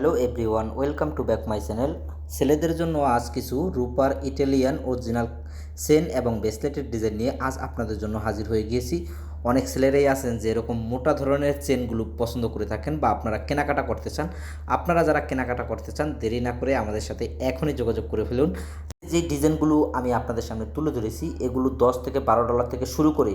Hello everyone welcome to back my channel ছেলেদের জন্য আজ কিছু রুপার ইটালিয়ান অরিজিনাল সেন এবং ব্রেসলেটের ডিজাইন নিয়ে আজ আপনাদের জন্য হাজির হয়ে গিয়েছি। অনেক ছেলেরাই আছেন যে এরকম মোটা ধরনের চেনগুলো পছন্দ করে থাকেন বা আপনারা কেনাকাটা করতে চান। আপনারা যারা কেনাকাটা করতে চান, দেরি না করে আমাদের সাথে এখনই যোগাযোগ করে ফেলুন। যে ডিজাইনগুলো আমি আপনাদের সামনে তুলে ধরেছি, এগুলো দশ থেকে বারো ডলার থেকে শুরু করে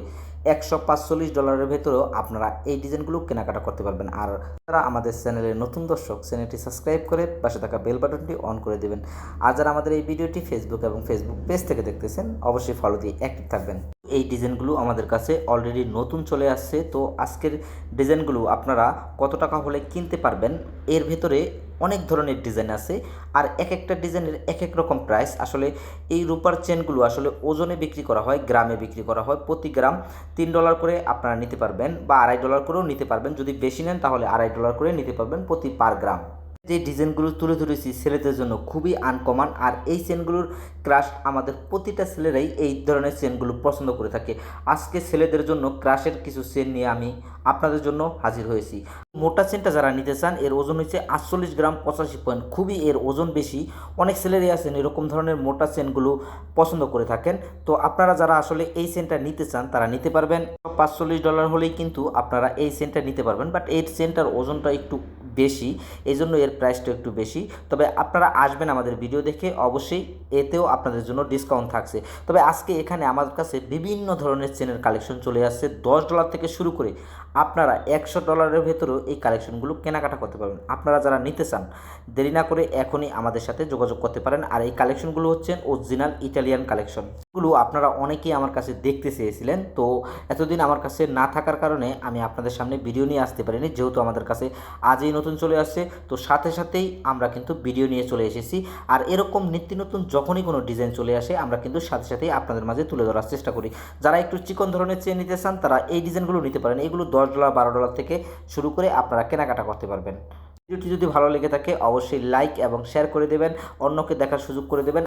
একশো পাঁচচল্লিশ ডলারের ভেতরেও আপনারা এই ডিজাইনগুলো কেনাকাটা করতে পারবেন। আর তারা আমাদের চ্যানেলের নতুন দর্শক, চ্যানেলটি সাবস্ক্রাইব করে পাশে থাকা বেল বাটনটি অন করে দেবেন। আর যারা আমাদের এই ভিডিওটি ফেসবুক এবং ফেসবুক পেজ থেকে দেখতেছেন, অবশ্যই ফলো দিয়ে অ্যাক্টিভ থাকবেন। এই ডিজাইনগুলো আমাদের কাছে অলরেডি নতুন চলে আসছে। তো আজকের ডিজাইনগুলো আপনারা কত টাকা হলে কিনতে পারবেন? এর ভেতরে অনেক ধরনের ডিজাইন আছে। আর এক একটা ডিজাইনের এক এক রকম প্রাইস আসলে এই রূপার চেনগুলো আসলে ওজনে বিক্রি করা হয়, গ্রামে বিক্রি করা হয়। প্রতি গ্রাম তিন ডলার করে আপনারা নিতে পারবেন বা আড়াই ডলার করেও নিতে পারবেন। যদি বেশি নেন তাহলে আড়াই ডলার করে নিতে পারবেন প্রতি পার গ্রাম যে ডিজাইনগুলো তুলে ধরেছি ছেলেদের জন্য খুবই আনকমন আর এই চেনগুলোর ক্রাশ আমাদের প্রতিটা ছেলেরাই এই ধরনের চেনগুলো পছন্দ করে থাকে। আজকে ছেলেদের জন্য ক্রাশের কিছু চেন নিয়ে আমি আপনাদের জন্য হাজির হয়েছি। মোটা চেনটা যারা নিতে চান, এর ওজন হচ্ছে আটচল্লিশ গ্রাম পঁচাশি পয়েন্ট খুবই এর ওজন বেশি। অনেক ছেলেরই আছেন, এরকম ধরনের মোটা চেনগুলো পছন্দ করে থাকেন। তো আপনারা যারা আসলে এই চেনটা নিতে চান, তারা নিতে পারবেন। পাঁচচল্লিশ ডলার হলেই কিন্তু আপনারা এই চেনটা নিতে পারবেন বাট এই চেনটার ওজনটা একটু বেশি এই জন্য এর প্রাইসটা একটু বেশি। তবে আপনারা আসবেন আমাদের ভিডিও দেখে, অবশ্যই এতেও আপনাদের জন্য ডিসকাউন্ট থাকছে। তবে আজকে এখানে আমাদের কাছে বিভিন্ন ধরনের চেনের কালেকশন চলে আসছে। দশ ডলার থেকে শুরু করে আপনারা একশো ডলারের ভেতরেও এই কালেকশনগুলো কেনাকাটা করতে পারবেন। আপনারা যারা নিতে চান, দেরি না করে এখনই আমাদের সাথে যোগাযোগ করতে পারেন। আর এই কালেকশনগুলো হচ্ছেন অরিজিনাল ইটালিয়ান কালেকশন এগুলো আপনারা অনেকেই আমার কাছে দেখতে চেয়েছিলেন। তো এতদিন আমার কাছে না থাকার কারণে আমি আপনাদের সামনে ভিডিও নিয়ে আসতে পারিনি, যেহেতু আমাদের কাছে আজই নতুন চলে আসছে। তো সাথে সাথেই আমরা কিন্তু ভিডিও নিয়ে চলে এসেছি। আর এরকম নিত্য নতুন যখনই কোনো ডিজাইন চলে আসে, আমরা কিন্তু সাথে সাথেই আপনাদের মাঝে তুলে ধরার চেষ্টা করি। যারা একটু চিকন ধরনের চেয়ে নিতে চান, তারা এই ডিজাইনগুলো নিতে পারেন। এগুলো দশ ডলার, বারো ডলার থেকে শুরু করে আপনারা কেনাকাটা করতে পারবেন। ভিডিওটি যদি ভালো লেগে থাকে, অবশ্যই লাইক এবং শেয়ার করে দেবেন। অন্যকে দেখার সুযোগ করে দেবেন।